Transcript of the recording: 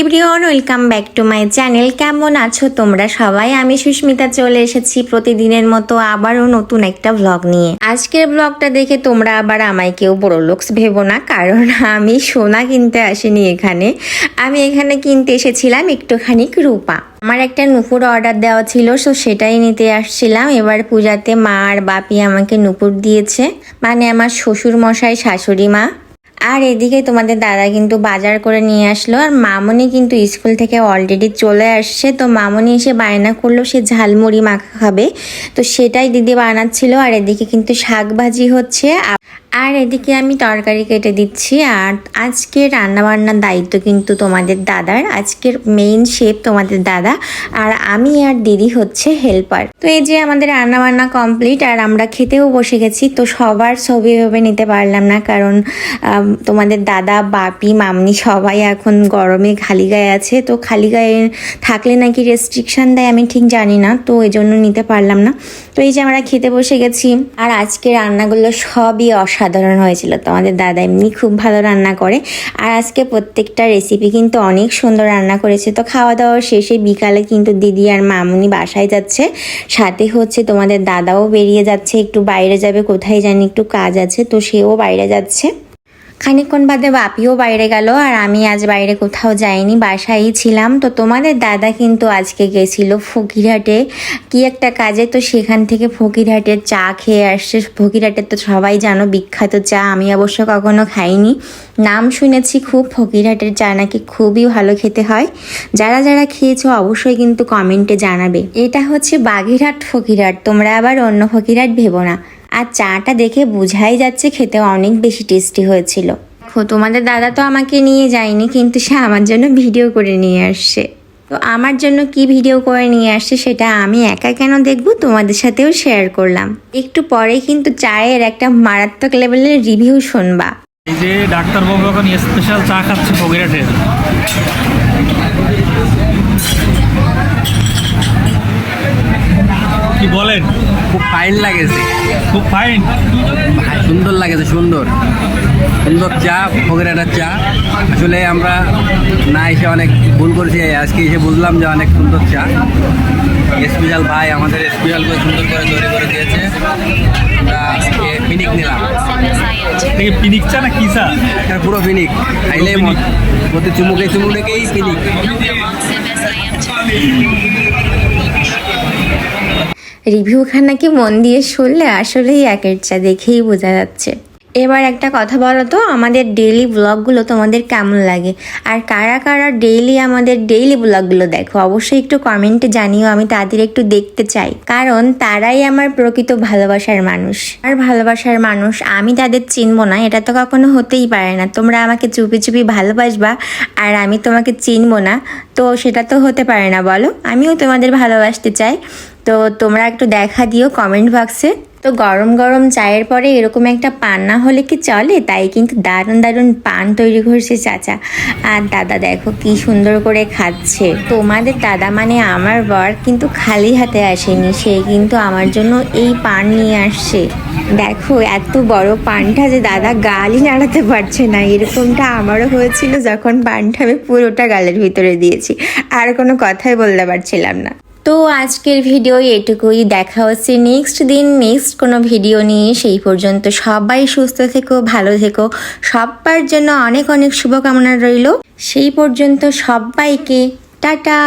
Everyone, welcome back to my channel. কেমন আছো তোমরা সবাই? আমি সুস্মিতা, চলে এসেছি প্রতিদিনের মতো আবারও নতুন একটা ব্লগ নিয়ে। আজকের ব্লগটা দেখে তোমরা আবার আমায় কেউ বড় লোকস ভেবো না, কারণ আমি সোনা কিনতে আসিনি এখানে। আমি এখানে কিনতে এসেছিলাম একটুখানি রূপা। আমার একটা নুপুর অর্ডার দেওয়া ছিল সো সেটাই নিতে আসছিলাম। এবার পূজাতে মা আর বাপি আমাকে নুপুর দিয়েছে। মানে আমার শ্বশুর মশাই শাশুড়ি মা। আর এদিকে তোমাদের দাদা কিন্তু বাজার করে নিয়ে আসলো, আর মামনি কিন্তু স্কুল থেকে অলরেডি চলে আসছে। তো মামনি এসে বায়না করল, সে ঝালমুড়ি মাখা খাবে। তো সেটাই দিদি বানাচ্ছিল, আর এদিকে কিন্তু শাক ভাজি হচ্ছে। আর এদিকে আমি তরকারি কেটে দিচ্ছি, আর আজকে রান্নাবান্নার দায়িত্ব কিন্তু তোমাদের দাদার। আজকের মেইন শেপ তোমাদের দাদা, আর আমি আর দিদি হচ্ছে হেল্পার তো এই যে আমাদের রান্নাবান্না কমপ্লিট আর আমরা খেতেও বসে গেছি, তো সবার ছবি নিতে পারলাম না, কারণ তোমাদের দাদা, বাপি, মামনি সবাই এখন গরমে খালি গায়ে আছে, তো খালি গায়ে থাকলে নাকি রেস্ট্রিকশন দেয় আমি ঠিক জানি না, তো এই জন্য নিতে পারলাম না। তো এই যে আমরা খেতে বসে গেছি, আর আজকে রান্নাগুলো সবই অসাধারণ হয়েছিল। তোমাদের দাদা এমনি খুব ভালো রান্না করে। আর আজকে প্রত্যেকটা রেসিপি কিন্তু অনেক সুন্দর রান্না করেছে। তো খাওয়া দাওয়া শেষে বিকালে কিন্তু দিদি আর মামুনি বাসায় যাচ্ছে। সাথে হচ্ছে তোমাদের দাদাও বেরিয়ে যাচ্ছে। একটু বাইরে যাবে, কোথায় জানি একটু কাজ আছে, তো সেও বাইরে যাচ্ছে। খানিকক্ষণ বাদে বাপিও বাইরে গেল আর আমি আজ বাইরে কোথাও যাইনি, বাসায়ই ছিলাম। তো তোমাদের দাদা কিন্তু আজকে গেছিল ফকিরহাটে। কি একটা কাজে, তো সেখান থেকে ফকিরহাটের চা খেয়ে আসছে। ফকিরহাটের তো সবাই জানো বিখ্যাত চা, আমি অবশ্য কখনো খাইনি। নাম শুনেছি খুব ফকিরহাটের চা নাকি খুবই ভালো খেতে হয়। যারা যারা খেয়েছো অবশ্যই কিন্তু কমেন্টে জানাবে। এটা হচ্ছে বাগেরহাট ফকিরহাট, তোমরা আবার অন্য ফকিরহাট ভেবো না। আর চাটা দেখে বোঝাই যাচ্ছে খেতে অনেক বেশি টেস্টি হয়েছিল। তোমাদের দাদা তো আমাকে নিয়ে যায়নি, কিন্তু সে আমার জন্য ভিডিও করে নিয়ে আসছে। তো আমার জন্য কি ভিডিও করে নিয়ে আসছে সেটা আমি একা কেন দেখব তোমাদের সাথেও শেয়ার করলাম। একটু পরে কিন্তু চায়ের একটা মারাত্মক লেভেলের রিভিউ শুনবা। এই যে এখন স্পেশাল চা খাচ্ছে কি বলেন? খুব ফাইন লাগেছে। খুব ফাইন সুন্দর লাগেছে সুন্দর। সুন্দর চা ফগেরাটার চা। আসলে আমরা না এসে অনেক ভুল করেছি আজকে এসে বুঝলাম যে অনেক সুন্দর চা। স্পেশাল ভাই আমাদের স্পেশাল করে সুন্দর করে তৈরি করে দিয়েছে। আমরা আজকে ফিনিক নিলাম। থেকে পিনিক চা না কি চা? পুরো ফিনিক খাইলেই মত প্রতি চুমুকে চুমুকেই ফিনিক রিভিউখানাকে মন দিয়ে শুনলে আসলেই একের চা দেখেই বোঝা যাচ্ছে। এবার একটা কথা বলো তো, আমাদের ডেইলি ব্লগগুলো তোমাদের কেমন লাগে? আর কারা কারা ডেইলি আমাদের ডেইলি ব্লগগুলো দেখো, অবশ্যই একটু কমেন্টে জানিও, আমি তাদের একটু দেখতে চাই। কারণ তারাই আমার প্রকৃত ভালোবাসার মানুষ। আর ভালোবাসার মানুষ আমি তাদের চিনবো না, এটা তো কখনো হতেই পারে না। তোমরা আমাকে চুপি চুপি ভালোবাসবা, আর আমি তোমাকে চিনবো না, তো সেটা তো হতে পারে না, বলো। আমিও তোমাদের ভালোবাসতে চাই। তো তোমরা একটু দেখা দিও কমেন্ট বক্সে তো গরম গরম চায়ের পরে এরকম একটা পান না হলে কি চলে? তাই কিন্তু দারুণ দারুণ পান তৈরি করছে চাচা। আর দাদা দেখো কি সুন্দর করে খাচ্ছে। তোমাদের দাদা মানে আমার বর কিন্তু খালি হাতে আসেনি, সে কিন্তু আমার জন্য এই পান নিয়ে আসছে। দেখো এত বড় পানটা যে দাদা গালই নাড়াতে পারছে না। এরকমটা আমারও হয়েছিল যখন পানটা আমি পুরোটা গালের ভিতরে দিয়েছি। আর কোনো কথাই বলতে পারছিলাম না। তো আজকের ভিডিও এটুকুই, দেখা হচ্ছে নেক্সট দিন নেক্সট কোনো ভিডিও নিয়ে, সেই পর্যন্ত সবাই সুস্থ থেকো, ভালো থেকো, সব্বার জন্য অনেক অনেক শুভকামনা রইল। সেই পর্যন্ত সবাইকে টাটা!